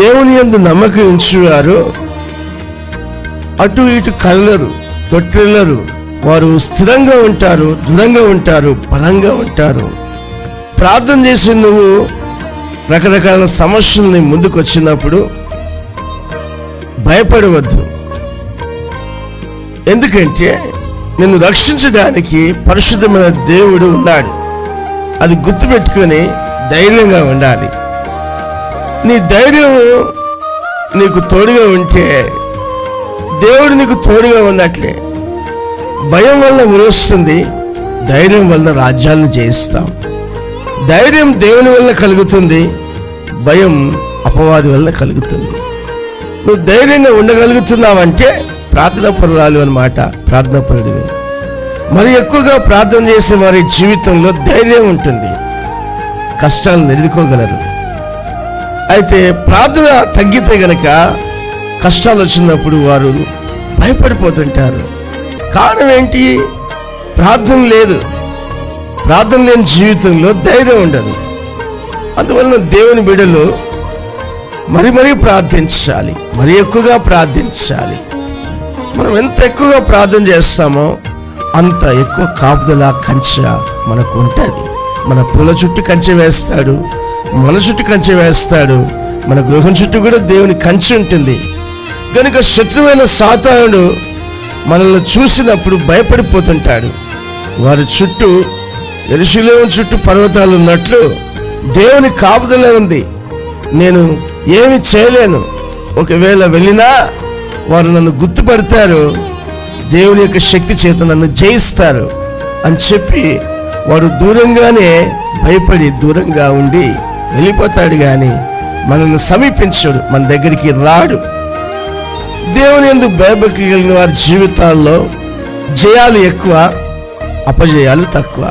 దేవుని యందు నమ్మకం ఉంచువారు. అటు ఇటు కలరు తొట్టిల్లరు వారు స్థిరంగా ఉంటారు దృఢంగా ఉంటారు బలంగా ఉంటారు. ప్రార్థన చేసి నువ్వు రకరకాల సమస్యల్ని ముందుకు వచ్చినప్పుడు భయపడవద్దు. ఎందుకంటే నిన్ను రక్షించడానికి పరిశుద్ధమైన దేవుడు ఉన్నాడు. అది గుర్తుపెట్టుకొని ధైర్యంగా ఉండాలి. నీ ధైర్యం నీకు తోడుగా ఉంటే దేవుడు నీకు తోడుగా ఉన్నట్లే. భయం వల్ల విరుస్తుంది ధైర్యం వల్ల రాజ్యాలను జయిస్తాం. ధైర్యం దేవుని వల్ల కలుగుతుంది భయం అపవాది వల్ల కలుగుతుంది. నువ్వు ధైర్యంగా ఉండగలుగుతున్నావంటే ప్రార్థన పరురాలు అన్నమాట ప్రార్థన పరుడివి మరి ఎక్కువగా ప్రార్థన చేసే వారి జీవితంలో ధైర్యం ఉంటుంది. కష్టాలను ఎదుర్కోగలరు. అయితే ప్రార్థన తగ్గితే గనక కష్టాలు వచ్చినప్పుడు వారు భయపడిపోతుంటారు. కారణం ఏంటి? ప్రార్థన లేదు. ప్రార్థన లేని జీవితంలో ధైర్యం ఉండదు. అందువలన దేవుని బిడలు మరి మరీ ప్రార్థించాలి. మరి ఎక్కువగా ప్రార్థించాలి. మనం ఎంత ఎక్కువగా ప్రార్థన చేస్తామో అంత ఎక్కువ కాపుదల కంచె మనకు ఉంటుంది. మన పూల చుట్టూ కంచె వేస్తాడు. మన చుట్టూ కంచె వేస్తాడు. మన గృహం చుట్టూ కూడా దేవుని కంచె ఉంటుంది. కనుక శత్రువైన సాతానుడు మనల్ని చూసినప్పుడు భయపడిపోతుంటాడు. వారి చుట్టూ ఎరుశలేం చుట్టూ పర్వతాలు ఉన్నట్లు దేవుని కాపుదలే ఉంది. నేను ఏమి చేయలేను. ఒకవేళ వెళ్ళినా వారు నన్ను గుర్తుపడతారు. దేవుని యొక్క శక్తి చేత నన్ను జయిస్తారు అని చెప్పి వారు దూరంగానే భయపడి దూరంగా ఉండి వెళ్ళిపోతాడు కానీ మనల్ని సమీపించడు మన దగ్గరికి రాడు. దేవుని ఎందుకు భయభక్తి కలిగిన వారి జీవితాల్లో జయాలు ఎక్కువ అపజయాలు తక్కువ.